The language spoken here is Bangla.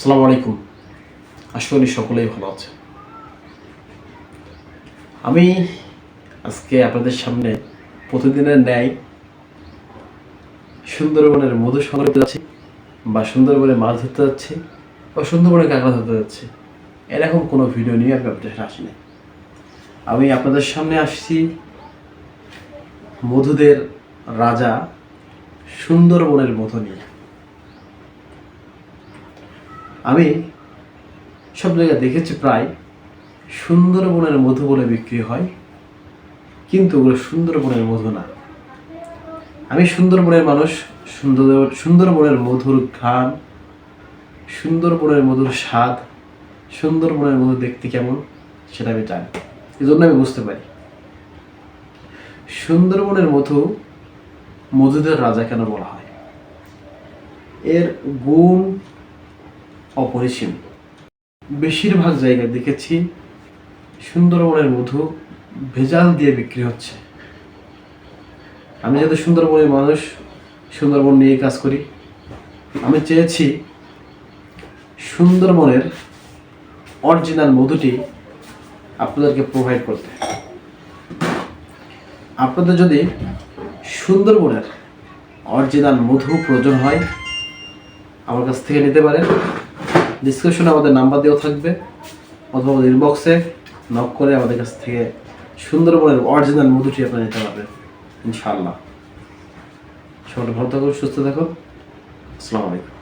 আসসালামু আলাইকুম। আশা করি সকলেই ভালো আছে। আমি আজকে আপনাদের সামনে প্রতিদিনের ন্যায় সুন্দরবনের মধু সংগ্রহ যাচ্ছি বা সুন্দরবনে মাছ ধরতে যাচ্ছি বা সুন্দরবনে কাঁকড়া ধরতে যাচ্ছি, এরকম কোনো ভিডিও নিয়ে আমি আপনাদের সামনে আসিনি। আমি আপনাদের সামনে আসছি মধুদের রাজা সুন্দরবনের মধু নিয়ে। আমি সব জায়গায় দেখেছি প্রায় সুন্দরবনের মধু বলে বিক্রি হয়, কিন্তু ওগুলো সুন্দরবনের মধু না। আমি সুন্দরবনের মানুষ, সুন্দর, সুন্দরবনের মধুর ঘ্রাণ, সুন্দরবনের মধুর স্বাদ, সুন্দরবনের মধু দেখতে কেমন সেটা আমি জানি এই জন্য আমি বুঝতে পারি। সুন্দরবনের মধু মধুদের রাজা কেন বলা হয়? এর গুণ অপরিসীম। বেশিরভাগ জায়গায় দেখেছি সুন্দরবনের মধু ভেজাল দিয়ে বিক্রি হচ্ছে। আমি যেহেতু সুন্দরবনের মানুষ, সুন্দরবন নিয়ে কাজ করি। আমি চেয়েছি সুন্দরবনের অরিজিনাল মধুটি আপনাদেরকে প্রোভাইড করতে। আপনাদের যদি সুন্দরবনের অরিজিনাল মধু প্রয়োজন হয়, আমার কাছ থেকে নিতে পারেন। ডিসক্রিপশনে আমাদের নাম্বার দেওয়া থাকবে, অথবা আমাদের ইনবক্সে নক করে আমাদের কাছ থেকে সুন্দরবনের অরিজিনাল মধুটি আপনারা নিতে পারবেন, ইনশাআল্লাহ। সবাই ভালো থাকুন, সুস্থ থাকুন। আসসালামু আলাইকুম।